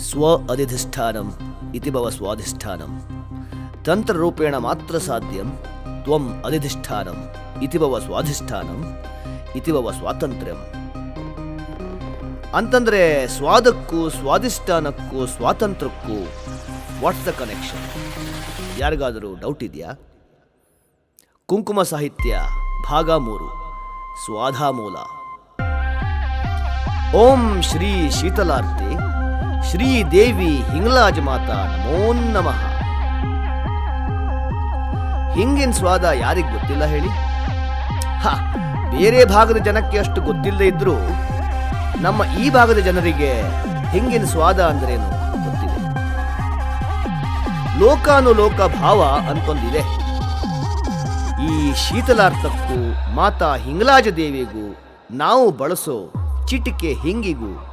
ಸ್ವ ಅಧಿಧಿಷ್ಠಾನಂ ಇತಿಭವ ಸ್ವಾಧಿಷ್ಠಾನಂ ತಂತ್ರರೂಪೇಣ ಮಾತ್ರ ಸಾಧ್ಯಂ ತ್ವಂ ಅಧಿಧಿಷ್ಠಾನಂ ಇತಿಭವ ಸ್ವಾಧಿಷ್ಠಾನಂ ಇತಿಭವ ಸ್ವಾತಂತ್ರ್ಯಂ ಅಂತಂದ್ರೆ ಸ್ವಾದಕ್ಕೂ ಸ್ವಾಧಿಷ್ಠಾನಕ್ಕೂ ಸ್ವಾತಂತ್ರ್ಯಕ್ಕೂ ವಾಟ್ಸ್ ದ ಕನೆಕ್ಷನ್ ಯಾರಿಗಾದರೂ ಡೌಟ್ ಇದೆಯಾ? ಕುಂಕುಮ ಸಾಹಿತ್ಯ ಭಾಗ ಮೂರು ಸ್ವಾಧಾಮೂಲ ಓಂ ಶ್ರೀ ಶೀತಲಾರ್ತಿ. ಶ್ರೀ ದೇವಿ ಹಿಂಗ್ಲಾಜ ಮಾತಾ, ನಮೋ ನಮಃ. ಹಿಂಗಿನ ಸ್ವಾದ ಯಾರಿಗೆ ಗೊತ್ತಿಲ್ಲ ಹೇಳಿ? ಹ, ಬೇರೆ ಭಾಗದ ಜನಕ್ಕೆ ಅಷ್ಟು ಗೊತ್ತಿಲ್ಲದೆ ಇದ್ರೂ ನಮ್ಮ ಈ ಭಾಗದ ಜನರಿಗೆ ಹಿಂಗಿನ ಸ್ವಾದ ಅಂದ್ರೇನು ಗೊತ್ತಿದೆ ಲೋಕಾನುಲೋಕ ಭಾವ ಅಂತೊಂದಿದೆ. ಈ ಶೀತಲಾರ್ಥಕ್ಕೂ ಮಾತಾ ಹಿಂಗ್ಲಾಜ ದೇವಿಗೂ ನಾವು ಬಳಸೋ ಚಿಟಿಕೆ ಹಿಂಗಿಗೂ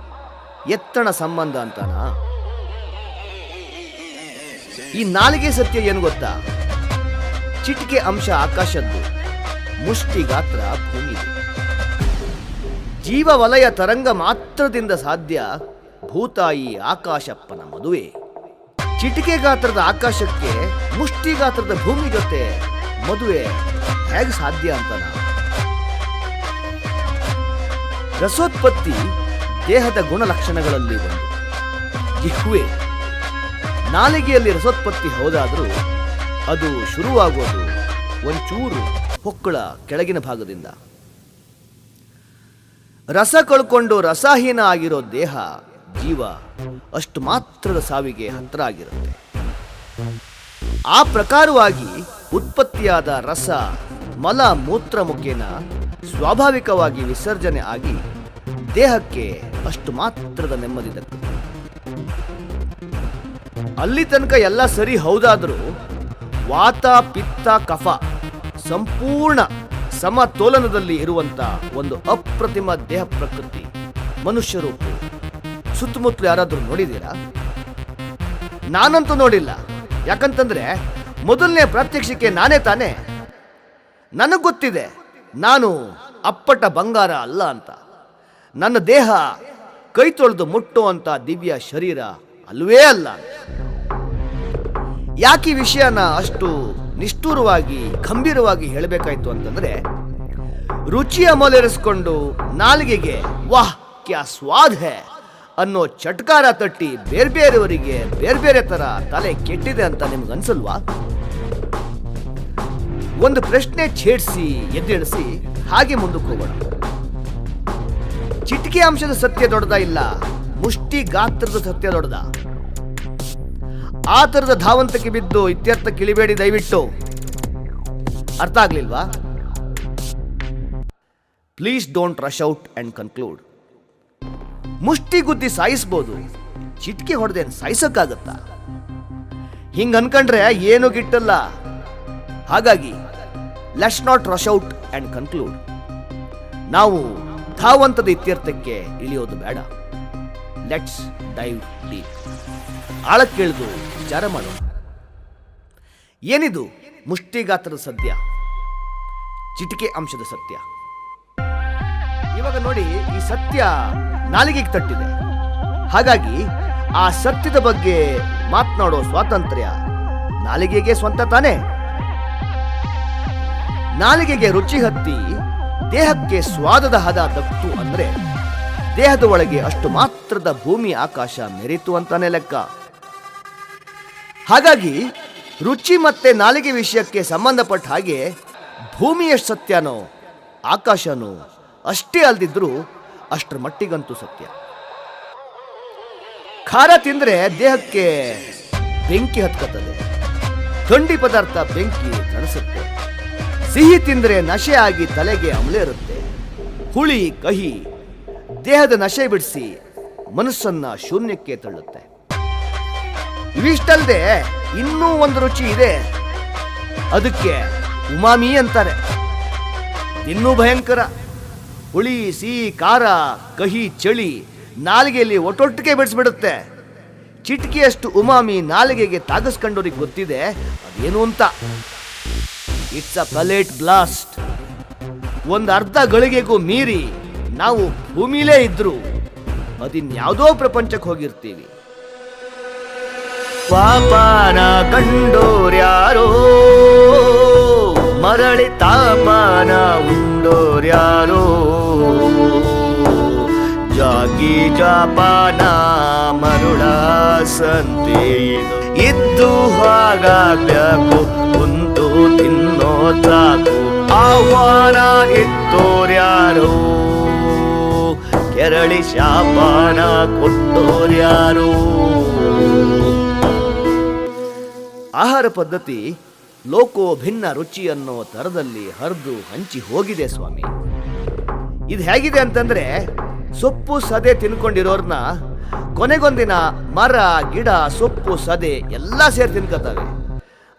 ಎತ್ತಣ ಸಂಬಂಧ ಅಂತಾನ? ಈ ನಾಲಿಗೆ ಸತ್ಯ ಏನು ಗೊತ್ತಾ? ಚಿಟಿಕೆ ಅಂಶ ಆಕಾಶದ್ದು, ಮುಷ್ಟಿ ಗಾತ್ರ ಭೂಮಿ ಜೀವ ವಲಯ ತರಂಗ ಮಾತ್ರದಿಂದ ಸಾಧ್ಯ ಭೂತಾಯಿ ಆಕಾಶಪ್ಪನ ಮದುವೆ. ಚಿಟಿಕೆ ಗಾತ್ರದ ಆಕಾಶಕ್ಕೆ ಮುಷ್ಟಿ ಗಾತ್ರದ ಭೂಮಿ ಜೊತೆ ಮದುವೆ ಹೇಗೆ ಸಾಧ್ಯ ಅಂತನ? ರಸೋತ್ಪತ್ತಿ ದೇಹದ ಗುಣಲಕ್ಷಣಗಳಲ್ಲಿ ಒಂದು. ಜಿಹ್ವೆ ನಾಲಿಗೆಯಲ್ಲಿ ರಸೋತ್ಪತ್ತಿ ಹೋದಾದರೂ ಅದು ಶುರುವಾಗೋದು ಒಂಚೂರು ಹೊಕ್ಕಳ ಕೆಳಗಿನ ಭಾಗದಿಂದ. ರಸ ಕಳ್ಕೊಂಡು ರಸಹೀನ ಆಗಿರೋ ದೇಹ ಜೀವ ಅಷ್ಟು ಮಾತ್ರದ ಸಾವಿಗೆ ಹತ್ರ ಆಗಿರುತ್ತೆ. ಆ ಪ್ರಕಾರವಾಗಿ ಉತ್ಪತ್ತಿಯಾದ ರಸ ಮಲ ಮೂತ್ರ ಮುಖೇನ ಸ್ವಾಭಾವಿಕವಾಗಿ ವಿಸರ್ಜನೆ ಆಗಿ ದೇಹಕ್ಕೆ ಅಷ್ಟು ಮಾತ್ರದ ನೆಮ್ಮದಿ ದಕ್ಕುತ್ತೆ ಅಲ್ಲಿ ತನಕ ಎಲ್ಲ ಸರಿ ಹೌದಾದರೂ ವಾತ, ಪಿತ್ತ, ಕಫ ಸಂಪೂರ್ಣ ಸಮತೋಲನದಲ್ಲಿ ಇರುವಂತ ಒಂದು ಅಪ್ರತಿಮ ದೇಹ ಪ್ರಕೃತಿ ಮನುಷ್ಯರು ರೂಪ. ಸುತ್ತಮುತ್ತಲು ಯಾರಾದರೂ ನೋಡಿದ್ದೀರಾ? ನಾನಂತೂ ನೋಡಿಲ್ಲ. ಯಾಕಂತಂದ್ರೆ ಮೊದಲನೇ ಪ್ರಾತ್ಯಕ್ಷಿಕೆ ನಾನೇ ತಾನೇ? ನನಗೆ ಗೊತ್ತಿದೆ, ನಾನು ಅಪ್ಪಟ ಬಂಗಾರ ಅಲ್ಲ ಅಂತ. ನನ್ನ ದೇಹ ಕೈ ತೊಳೆದು ಮುಟ್ಟುವಂತ ದಿವ್ಯ ಶರೀರ ಅಲ್ವೇ ಅಲ್ಲ. ಯಾಕೆ ವಿಷಯನ ಅಷ್ಟು ನಿಷ್ಠೂರವಾಗಿ, ಗಂಭೀರವಾಗಿ ಹೇಳಬೇಕಾಯ್ತು ಅಂತಂದ್ರೆ, ರುಚಿಯ ಮೊಲೆರೆಸ್ಕೊಂಡು ನಾಲಿಗೆಗೆ, ವಾಹ್, ಕ್ಯಾ ಸ್ವಾದ್ ಹೇ ಅನ್ನೋ ಚಟ್ಕಾರ ತಟ್ಟಿ ಬೇರೆ ಬೇರೆಯವರಿಗೆ ಬೇರೆ ಬೇರೆ ತರ ತಲೆ ಕೆಟ್ಟಿದೆ ಅಂತ ನಿಮ್ಗೆ ಅನ್ಸಲ್ವಾ ಒಂದು ಪ್ರಶ್ನೆ ಛೇಡಿಸಿ, ಎದ್ದೇಳಿಸಿ ಹಾಗೆ ಮುಂದಕ್ಕೆ ಹೋಗೋಣ ಚಿಟಿಕೆ ಅಂಶದ ಸತ್ಯ ದೊಡ್ಡದ ಇಲ್ಲ, ಮುಷ್ಟಿ ಗಾತ್ರದ ಸತ್ಯ ದೊಡ್ಡದ. ಆ ತರದ ಧಾವಂತಕ್ಕೆ ಬಿದ್ದು ಇತ್ಯರ್ಥ ಕಿಳಿಬೇಡಿ ದಯವಿಟ್ಟು. ಅರ್ಥ ಆಗ್ಲಿಲ್ವಾ? Please don't rush out and conclude ಮುಷ್ಟಿ ಗುದ್ದಿ ಸಾಯಿಸ್ಬೋದು, ಚಿಟಿಕೆ ಹೊಡೆದೇನು ಸಾಯಿಸಕ್ಕಾಗತ್ತಾ? ಹಿಂಗ ಅನ್ಕಂಡ್ರೆ ಏನು ಗಿಟ್ಟಲ್ಲ. ಹಾಗಾಗಿ let's not rush out and conclude ನಾವು ಧಾವಂತದ ಇತ್ಯರ್ಥಕ್ಕೆ ಇಳಿಯೋದು ಬೇಡ. ಲೆಟ್ಸ್ ಡೈವ್ ಡೀಪ್ ಆಳಕ್ಕಿಳಿದು ವಿಚಾರ ಮಾಡೋಣ. ಏನಿದು ಮುಷ್ಟಿಗಾತ್ರದ ಸತ್ಯ ಚಿಟಿಕೆ ಅಂಶದ ಸತ್ಯ. ಇವಾಗ ನೋಡಿ, ಈ ಸತ್ಯ ನಾಲಿಗೆಗೆ ತಟ್ಟಿದೆ. ಹಾಗಾಗಿ ಆ ಸತ್ಯದ ಬಗ್ಗೆ ಮಾತನಾಡೋ ಸ್ವಾತಂತ್ರ್ಯ ನಾಲಿಗೆಗೆ ಸ್ವಂತ ತಾನೇ. ನಾಲಿಗೆಗೆ ರುಚಿ ಹತ್ತಿ ದೇಹಕ್ಕೆ ಸ್ವಾದದ ಹದ ದಕ್ತು ಅಂದ್ರೆ ದೇಹದ ಒಳಗೆ ಅಷ್ಟು ಮಾತ್ರದ ಭೂಮಿ ಆಕಾಶ ಮೆರಿತು ಅಂತಾನೆ ಲೆಕ್ಕ. ಹಾಗಾಗಿ ರುಚಿ ಮತ್ತೆ ನಾಲಿಗೆ ವಿಷಯಕ್ಕೆ ಸಂಬಂಧಪಟ್ಟ ಹಾಗೆ ಭೂಮಿ ಎಷ್ಟು ಸತ್ಯನೋ ಆಕಾಶನೋ ಅಷ್ಟೇ ಅಲ್ದಿದ್ರು ಅಷ್ಟರ ಮಟ್ಟಿಗಂತೂ ಸತ್ಯ. ಖಾರ ತಿಂದ್ರೆ ದೇಹಕ್ಕೆ ಬೆಂಕಿ ಹತ್ಕತ್ತದೆ ಥಂಡಿ ಪದಾರ್ಥ ಬೆಂಕಿ ತಣಿಸುತ್ತೆ. ಸಿಹಿ ತಿಂದರೆ ನಶೆ ಆಗಿ ತಲೆಗೆ ಅಮಲೆ ಇರುತ್ತೆ. ಹುಳಿ, ಕಹಿ, ದೇಹದ ನಶೆ ಬಿಡಿಸಿ ಮನಸ್ಸನ್ನ ಶೂನ್ಯಕ್ಕೆ ತಳ್ಳುತ್ತೆ. ಇವಿಷ್ಟಲ್ಲದೆ ಇನ್ನೂ ಒಂದು ರುಚಿ ಇದೆ. ಅದಕ್ಕೆ ಉಮಾಮಿ ಅಂತಾರೆ. ಇನ್ನೂ ಭಯಂಕರ. ಹುಳಿ, ಸಿಹಿ, ಖಾರ, ಕಹಿ, ಚಳಿ ನಾಲಿಗೆಯಲ್ಲಿ ಒಟ್ಟೊಟ್ಟಿಗೆ ಬಿಡಿಸ್ಬಿಡುತ್ತೆ. ಚಿಟಿಕೆಯಷ್ಟು ಉಮಾಮಿ ನಾಲಿಗೆಗೆ ತಾಗಿಸ್ಕೊಂಡವ್ರಿಗೆ ಗೊತ್ತಿದೆ, ಅದೇನು ಅಂತ. ಇಟ್ಸ್ ಅ ಪಲೇಟ್ ಬ್ಲಾಸ್ಟ್ ಒಂದು ಅರ್ಧ ಗಳಿಗೆಗೂ ಮೀರಿ ನಾವು ಭೂಮಿಲೇ ಇದ್ರು. ಅದಿನ್ಯಾವುದೋ ಪ್ರಪಂಚಕ್ಕೆ ಹೋಗಿರ್ತೀವಿ. ಪಾಪನ ಕಂಡೋರ್ಯಾರೋ? ಮರಳಿ ತಾಪನ ಉಂಡೋರ್ಯಾರೋ? ಜಾಗಿ ಜಾಪಾನ ಮರುಳ ಸಂತೆ ಇದು ಇದ್ದು ಹಾಗಾಗ್ಬೇಕು. ಸಾಕು ಆಹ್ವಾನ ಇತ್ತೋರ್ಯಾರೋ ಕೆರಳಿ ಶಾಪಾನ ಕೊಟ್ಟೋರ್ಯಾರು ಆಹಾರ ಪದ್ಧತಿ ಲೋಕೋ ಭಿನ್ನ ರುಚಿ ಅನ್ನೋ ತರದಲ್ಲಿ ಹರಿದು ಹಂಚಿ ಹೋಗಿದೆ ಸ್ವಾಮಿ. ಇದು ಹೇಗಿದೆ ಅಂತಂದ್ರೆ ಸೊಪ್ಪು ಸದೆ ತಿನ್ಕೊಂಡಿರೋರ್ನ ಕೊನೆಗೊಂದಿನ ಮರ, ಗಿಡ, ಸೊಪ್ಪು, ಸದೆ ಎಲ್ಲ ಸೇರಿ ತಿನ್ಕೋತಾವೆ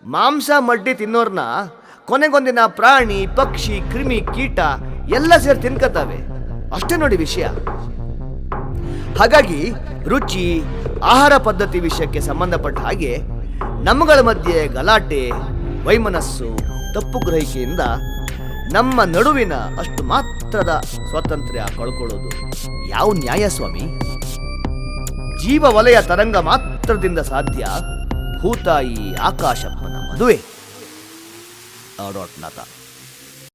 ಮಾಂಸ, ಮಡ್ಡಿ ತಿನ್ನೋರ್ನ ಕೊನೆಗೊಂದಿನ ಪ್ರಾಣಿ, ಪಕ್ಷಿ, ಕ್ರಿಮಿ, ಕೀಟ ಎಲ್ಲ ಸೇರಿ ತಿನ್ಕತಾವೆ ಅಷ್ಟೇ ನೋಡಿ ವಿಷಯ. ಹಾಗಾಗಿ ರುಚಿ, ಆಹಾರ ಪದ್ಧತಿ ವಿಷಯಕ್ಕೆ ಸಂಬಂಧಪಟ್ಟ ಹಾಗೆ ನಮ್ಮಗಳ ಮಧ್ಯೆ ಗಲಾಟೆ, ವೈಮನಸ್ಸು, ತಪ್ಪು ಗ್ರಹಿಕೆಯಿಂದ ನಮ್ಮ ನಡುವಿನ ಅಷ್ಟು ಮಾತ್ರದ ಸ್ವಾತಂತ್ರ್ಯ ಕಳ್ಕೊಳ್ಳೋದು ಯಾವ ನ್ಯಾಯ ಸ್ವಾಮಿ? ಜೀವ ವಲಯ ತರಂಗ ಮಾತ್ರದಿಂದ ಸಾಧ್ಯ ಭೂತಾಯಿ ಆಕಾಶಪ್ಪನ ಮದುವೆ. あらなた。